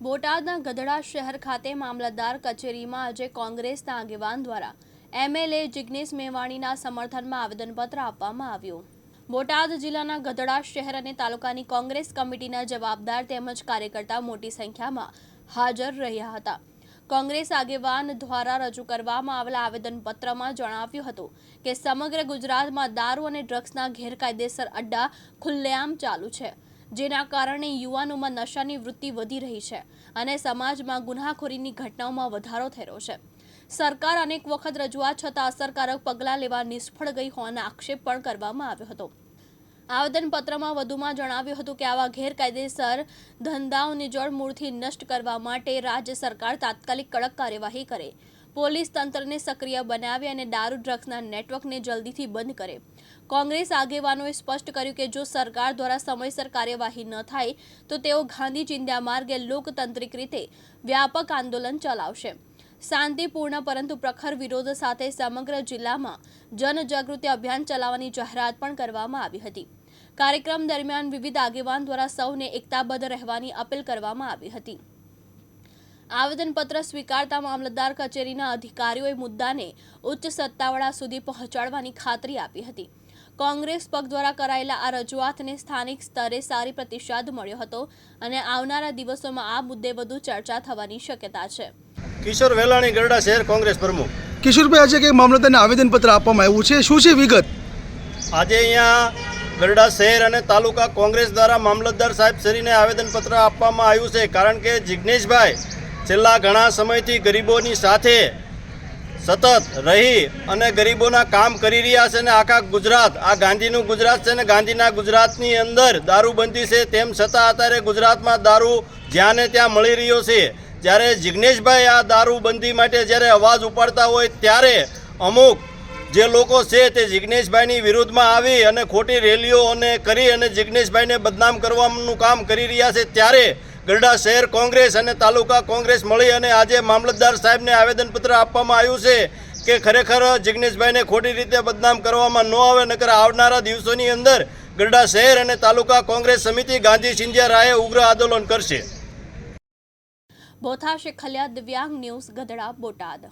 બોટાદના ગધડા શહેર ખાતે મામલતદાર કચેરીમાં આજે કોંગ્રેસના આગેવાન દ્વારા એમએલએ જિગ્નેશ મેવાણીના સમર્થનમાં આવેદનપત્ર આપવામાં આવ્યું. બોટાદ જિલ્લાના ગધડા શહેર અને તાલુકાની કોંગ્રેસ કમિટીના જવાબદાર તેમજ કાર્યકર્તા મોટી સંખ્યામાં હાજર રહ્યા હતા. કોંગ્રેસ આગેવાન દ્વારા રજૂ કરવામાં આવેલા આવેદનપત્રમાં જણાવ્યું હતું કે સમગ્ર ગુજરાતમાં દારૂ અને ડ્રગ્સના ગેરકાયદેસર અડ્ડા ખુલ્લેઆમ ચાલુ છે. જેના કારણે યુવાનોમાં નશાની વૃત્તિ વધી રહી છે અને સમાજમાં ગુનાખોરીની ઘટનાઓમાં વધારો રહ્યો છે. સરકાર અનેક વખત રજૂઆત છતાં અસરકારક પગલાં લેવા નિષ્ફળ ગઈ હોવાનો આક્ષેપ પણ કરવામાં આવ્યો હતો. આવેદનપત્રમાં વધુમાં જણાવ્યું હતું કે આવા ગેરકાયદેસર ધંધાઓની જળમૂળથી નષ્ટ કરવા માટે રાજ્ય સરકાર તાત્કાલિક કડક કાર્યવાહી કરે. પોલીસ તંત્રને સક્રિય બનાવે અને દારૂ ડ્રગ્સના નેટવર્કને જલ્દીથી બંધ કરે. કોંગ્રેસ આગેવાનોએ સ્પષ્ટ કર્યું કે જો સરકાર દ્વારા સમયસર કાર્યવાહી ન થાય, તો તેઓ ગાંધી ચિંધ્યા માર્ગે લોકતાંત્રિક રીતે વ્યાપક આંદોલન ચલાવશે. શાંતિપૂર્ણ પરંતુ પ્રખર વિરોધ સાથે સમગ્ર જિલ્લામાં જનજાગૃતિ અભિયાન ચલાવવાની જાહેરાત પણ કરવામાં આવી હતી. કાર્યક્રમ દરમિયાન વિવિધ આગેવાન દ્વારા સૌને એકતાબદ્ધ રહેવાની અપીલ કરવામાં આવી હતી. આવેદનપત્ર સ્વીકારતા મામલતદાર કચેરીના અધિકારીઓએ મુદ્દાને ઉચ્ચ સત્તાવાળા સુધી પહોંચાડવાની ખાતરી આપી હતી. કોંગ્રેસ પક્ષ દ્વારા કરાયેલા આ રજૂઆતને સ્થાનિક સ્તરે સારી પ્રતિસાદ મળ્યો હતો અને આવનારા દિવસોમાં આ મુદ્દે વધુ ચર્ચા થવાની શક્યતા છે. કિશોર વેલાણી ગરડા શહેર કોંગ્રેસ પ્રમુખ. કિશોરભાઈ આજે કંઈક મામલતદારને આવેદનપત્ર આપવામાં આવ્યું છે? શું છે વિગત? આજે અહીંયા ગરડા શહેર અને તાલુકા કોંગ્રેસ દ્વારા મામલતદાર સાહેબ શ્રીને આવેદનપત્ર આપવામાં આવ્યું છે. કારણ કે જિજ્ઞેશભાઈ છેલ્લા ઘણા સમયથી ગરીબોની સાથે સતત રહી અને ગરીબોના કામ કરી રહ્યા છે ને આખા ગુજરાત, આ ગાંધીનું ગુજરાત છે ને ગાંધીના ગુજરાતની અંદર દારૂબંધી છે તેમ છતાં અત્યારે ગુજરાતમાં દારૂ જ્યાં ને ત્યાં મળી રહ્યો છે. જ્યારે જિગ્નેશભાઈ આ દારૂબંધી માટે જ્યારે અવાજ ઉપાડતા હોય ત્યારે અમુક જે લોકો છે તે જિગ્નેશભાઈની વિરુદ્ધમાં આવી અને ખોટી રેલીઓ અને કરી અને જિગ્નેશભાઈને બદનામ કરવાનું કામ કરી રહ્યા છે. ત્યારે ગરડા શહેર કોંગ્રેસ અને તાલુકા કોંગ્રેસ મળી અને આજે મામલતદાર સાહેબને આવેદનપત્ર આપવામાં આવ્યું છે કે ખરેખર જિગ્નેશભાઈને ખોટી રીતે બદનામ કરવામાં ન આવે, નકર આવનારા દિવસોની અંદર ગરડા શહેર અને તાલુકા કોંગ્રેસ સમિતિ ગાંધી સિંધિયા રાયે ઉગ્ર આંદોલન કરશે. બોથા શેખલિયા દિવ્યાંગ ન્યૂઝ ગધડા બોટાદ.